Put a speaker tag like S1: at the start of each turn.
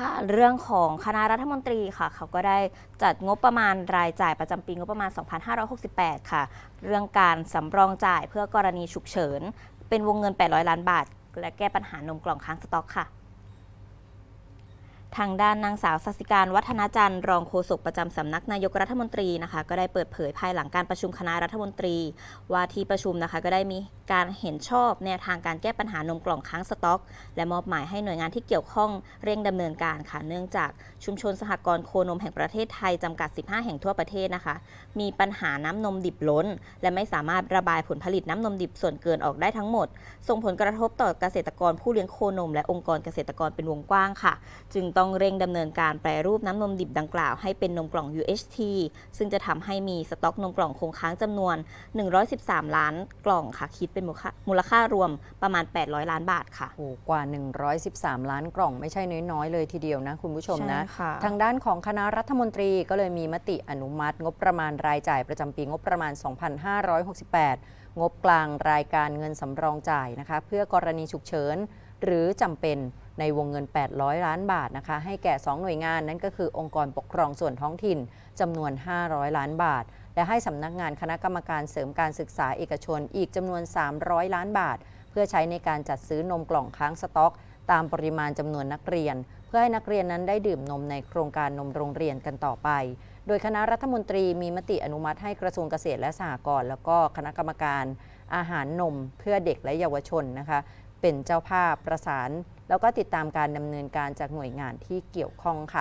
S1: ค่ะเรื่องของคณะรัฐมนตรีค่ะ เขาก็ได้จัดงบประมาณรายจ่ายประจำปีงบประมาณ 2568 ค่ะ เรื่องการสำรองจ่ายเพื่อกรณีฉุกเฉิน เป็นวงเงิน 800 ล้านบาท และแก้ปัญหานมกล่องค้างสต็อกค่ะ ทางด้านนางสาวสัสิการวัฒนาจันทร์รองโฆษกประจำสำนักนายกรัฐมนตรีนะคะ ก็ได้เปิดเผยภายหลังการประชุมคณะรัฐมนตรี ว่าที่ประชุมนะคะ ก็ได้มีการเห็นชอบแนวทางการแก้ปัญหานมกล่องค้างสต็อก และมอบหมายให้หน่วยงานที่เกี่ยวข้องเร่งดำเนินการค่ะ เนื่องจากชุมชนสหกรณ์โคนมแห่งประเทศไทยจำกัด 15 แห่งทั่วประเทศนะคะ มีปัญหาน้ำนมดิบล้น และไม่สามารถระบายผลผลิตน้ำนมดิบส่วนเกินออกได้ทั้งหมด ส่งผลกระทบต่อเกษตรกรผู้เลี้ยงโคนม และองค์กรเกษตรกรเป็นวงกว้างค่ะ จึงต้องเร่งดำเนินการแปรรูปน้ำนมดิบดังกล่าวให้เป็นนมกล่อง UHT ซึ่งจะทำให้มีสต็อกนมกล่องคงค้างจำนวน 113 ล้านกล่องค่ะ คิดเป็นมูลค่ามูลค่ารวมประมาณ 800 ล้านบาทค่ะ
S2: โอ้กว่า 113 ล้านกล่องไม่ใช่น้อยๆ เลยทีเดียวนะคุณผู้ชมนะ
S1: ใช่ค่ะ
S2: ทางด้านของคณะรัฐมนตรีก็เลยมีมติอนุมัติ งบประมาณรายจ่ายประจำปีงบประมาณ 2568 งบกลางรายการเงินสำรองจ่ายนะคะ เพื่อกรณีฉุกเฉิน หรือจำเป็นในวงเงิน 800 ล้านบาทนะคะให้แก่ 2 หน่วยงานนั่นก็คือองค์กรปกครองส่วนท้องถิ่นจำนวน 500 ล้านบาท และให้สำนักงานคณะกรรมการเสริมการศึกษาเอกชนอีกจำนวน 300 ล้านบาท เพื่อใช้ในการจัดซื้อนมกล่องค้างสต็อก ตามปริมาณจำนวนนักเรียน เพื่อให้นักเรียนนั้นได้ดื่มนมในโครงการนมโรงเรียนกันต่อไป โดยคณะรัฐมนตรีมีมติอนุมัติให้กระทรวงเกษตรและสหกรณ์แล้วก็คณะกรรมการอาหารนมเพื่อเด็กและเยาวชนนะคะ เป็นเจ้าภาพประสาน แล้วก็ติดตามการดำเนินการจากหน่วยงานที่เกี่ยวข้องค่ะ